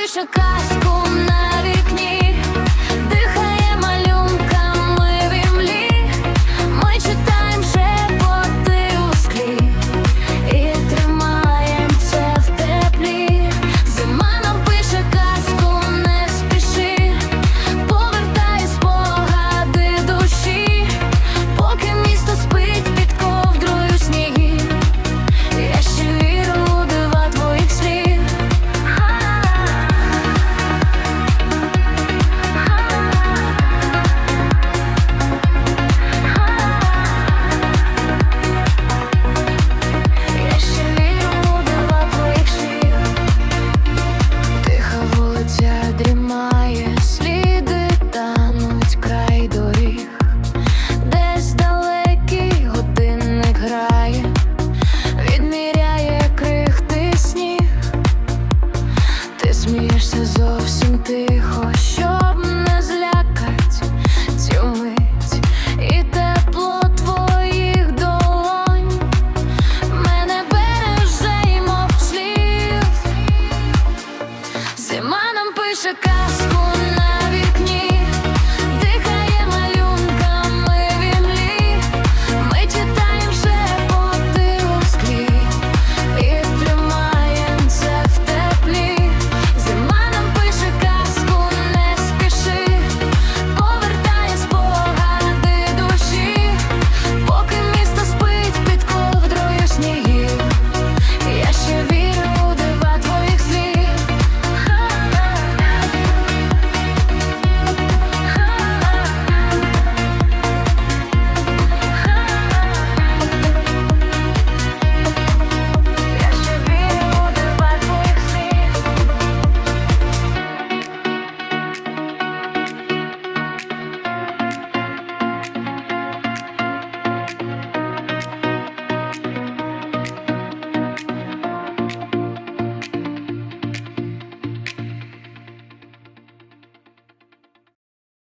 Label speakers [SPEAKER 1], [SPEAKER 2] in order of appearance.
[SPEAKER 1] пише казку на. acaso.